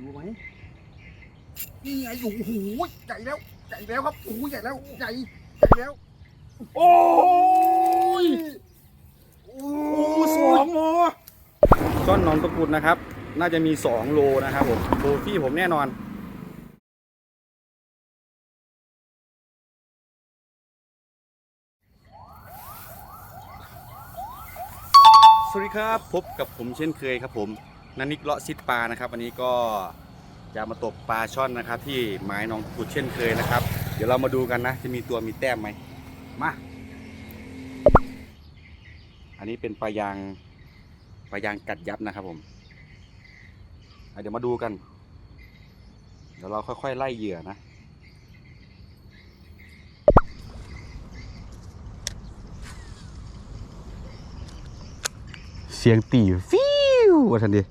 ดูไหมนี่ไงอยู่โอ้โหใหญ่แล้วใหญ่แล้วครับโอ้โหใหญ่แล้วใหญ่ใหญ่แล้วโอ้ยโอ้โอ้สองโลต้นหนอนตะกรุดนะครับ น่าจะมี2โลนะครับผมโลฟี่ผมแน่นอนสวัสดีครับ พบกับผมเช่นเคยครับผม นันนิกเลาะซิดปลานะครับวันนี้ก็จะมาตกปลาช่อนนะครับ ที่หมายหนองกุดเช่นเคยนะครับ เดี๋ยวเรามาดูกันนะ จะมีตัวมีแต้มไหมมาอันนี้เป็นปลายางปลายางกัดยับนะครับผมเดี๋ยวมาดูกัน เดี๋ยวเราค่อยๆไล่เหยื่อนะเสียงตีฟิวว่าทันดี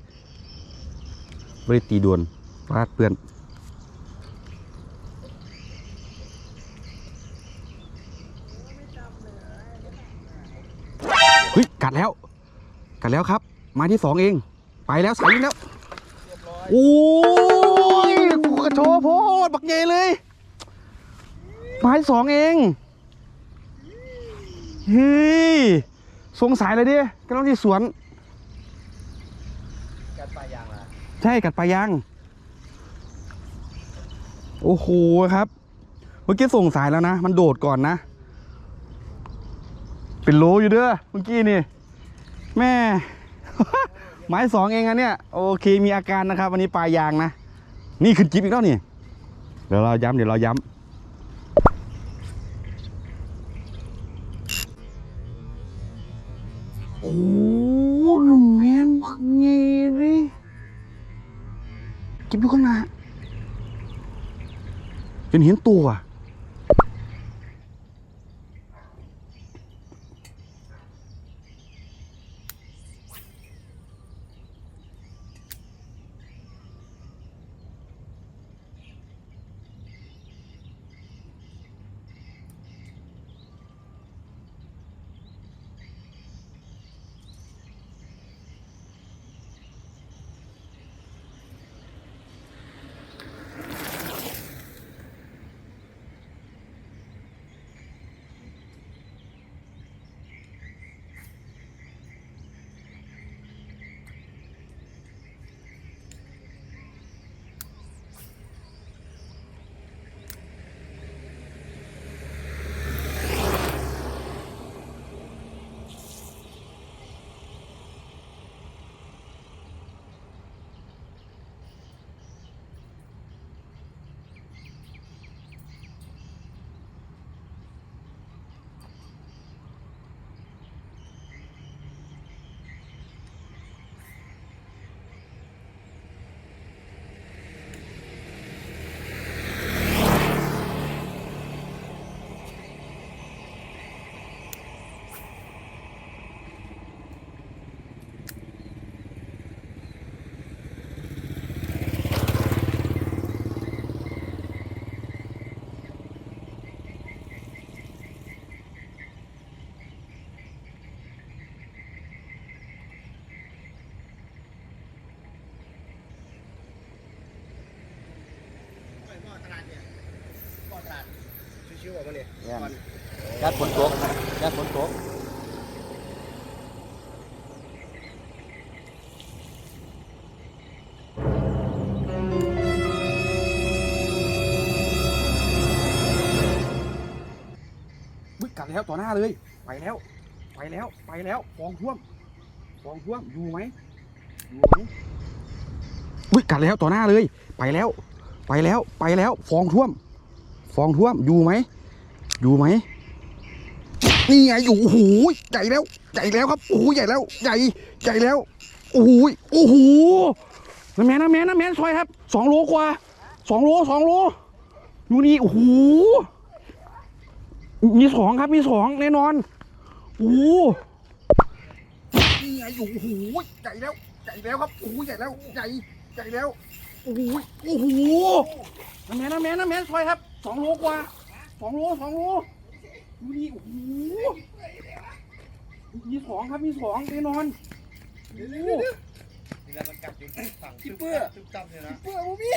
ไม่ได้ตีดวนฟาดเพื่อนเฮ้ยกัดแล้ว กัดแล้วครับ มาที่สองเอง ไปแล้วสายวิ่แล้วโอ้ยกูกระโชโพดบักเยเลยมาที่สองเองเฮ้ยสงสัยเลยดิกำลังที่สวน กัดปลายางละ ใช่กัดปลายาง โอ้โหครับ เมื่อกี้ส่งสายแล้วนะ มันโดดก่อนนะ เป็นโลอยู่เด้อเมื่อกี้นี่ แม่ ไม้สองเองอะเนี่ย โอเคมีอาการนะครับ วันนี้ปลายางนะ นี่ขึ้นจิ๊บอีกแล้วนี่ เดี๋ยวเราย้ำเดี๋ยวเราย้ำ กิบอยู่ข้างหน้าจนเห็นตัว ชิวออกมาเนี่ยยัดฝนตกยัดฝนตกมึงกัดแล้วต่อหน้าเลย ไปแล้ว ไปแล้ว ไปแล้วฟองท่วมฟองท่วม อยู่ไหมอยู่ไหมอุ้ยกัดแล้วต่อหน้าเลย ไปแล้ว ไปแล้ว ไปแล้ว ฟองท่วม ฟองท่วม อยู่ไหม อยู่ไหมนี่ไงอยู่โอ้โหใหญ่แล้ว ใหญ่แล้วครับโอ้โหใหญ่แล้ว ใหญ่ใหญ่แล้วโอ้โหโอ้โหน้ำแมนน้ำแมนน้ำแมนซอยครับสองโลกว่าสองโลสองโลอยู่นี่โอ้โหมีสองครับมีสองแน่นอนโอ้โหนี่ไงอยู่โอ้โหใหญ่แล้วใหญ่แล้วครับโอ้โหใหญ่แล้วใหญ่ใหญ่แล้วโอ้โหโอ้โหน้ำแมนน้ำแมนน้ำแมนซอยครับสองโลกว่า สองโลสองโลอยู่นี่โอ้โหมีสองครับมีสองแน่นอนโอ้โหแล้วมันกัดอยู่ฝั่งคิปเปอร์ตึ๊บตั้มเลยนะเปลือบ่มี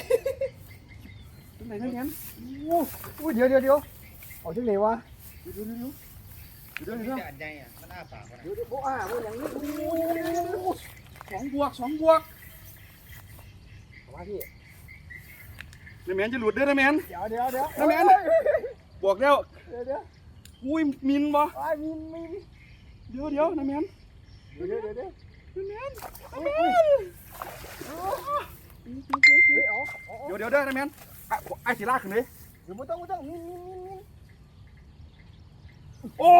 ตรงไหนนั่นเนี่ยโอ้โหเดี๋ยวเดี๋ยวเดี๋ยวเอาจังไหนวะเดี๋ยวเดี๋ยวเดี๋ยวเดี๋ยวเดี๋ยวจะอันใหญ่อะมันอ้าปากเดี๋ยวเดี๋ยวโอ้อ่าโอ้อย่างนี้โอ้โหสองบวกสองบวกเอามาพี่น้าแมนจะหลุดเด้อน้าแมนเดี๋ยวเดี๋ยวเดี๋ยวน้าแมน บอกแล้วเดี๋ยวเดี๋ยวอุ้ยมินบ่ไอ้มีมีเดี๋ยวเดี๋ยวน้าแมนเดี๋ยวเดี๋ยวเดี๋ยวเดี๋ยวน้าแมนเฮ้ยเฮ้ยเอาเอาเอาเดี๋ยวเดี๋ยวเด้อน้าแมนอะไอ้สิลากขึ้นเลยเดี๋ยวไม่ต้องไม่ต้องมีมีมีมีโอ้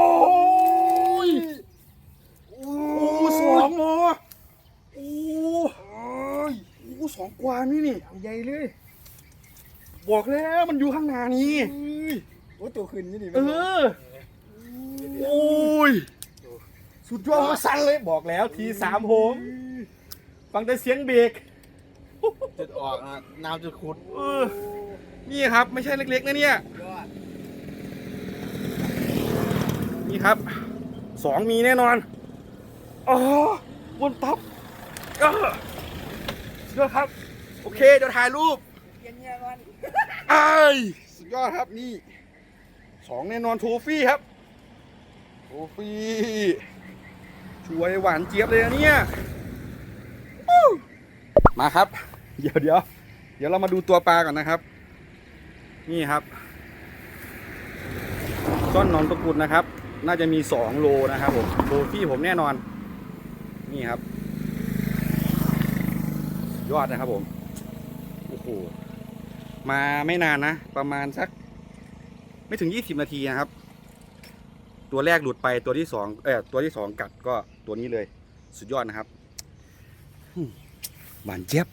ยโอ้โอ้สองหมอโอ้ยโอ้สองกว่านี่นี่ ใหญ่เลย บอกแล้วมันอยู่ข้างหน้านี่ โอ้ตัวขึ้นนี่ดิเออโอ้ยสุดยอดสั่นเลยบอกแล้วทีสามโหมฟังแต่เสียงเบรกจุดออกนะน้ำจุดขุดเออนี่ครับ ไม่ใช่เล็กๆนะเนี่ยยอดนี่ครับสองมีแน่นอนอ๋อบนท็อปเออสุดยอดครับ โอเค เดี๋ยวถ่ายรูปเย็นเย็นวันไอ้ายสุดยอดครับนี่ สองแน่นอนโทฟี่ครับโทฟี่ช่วยหวานเจี๊ยบเลยนะเนี่ยมาครับ เดี๋ยวเดี๋ยวเดี๋ยวเรามาดูตัวปลาก่อนนะครับ นี่ครับซ่อนนอนตะกุดนะครับ น่าจะมีสองโลนะครับผมโทฟี่ผมแน่นอน นี่ครับ ยอดนะครับผมโอ้โหมาไม่นานนะ ประมาณสัก ไม่ถึง 20 นาทีนะครับ ตัวแรกหลุดไปตัวที่สองเออตัวที่สองกัดก็ตัวนี้เลย สุดยอดนะครับหวานเจี๊ยบ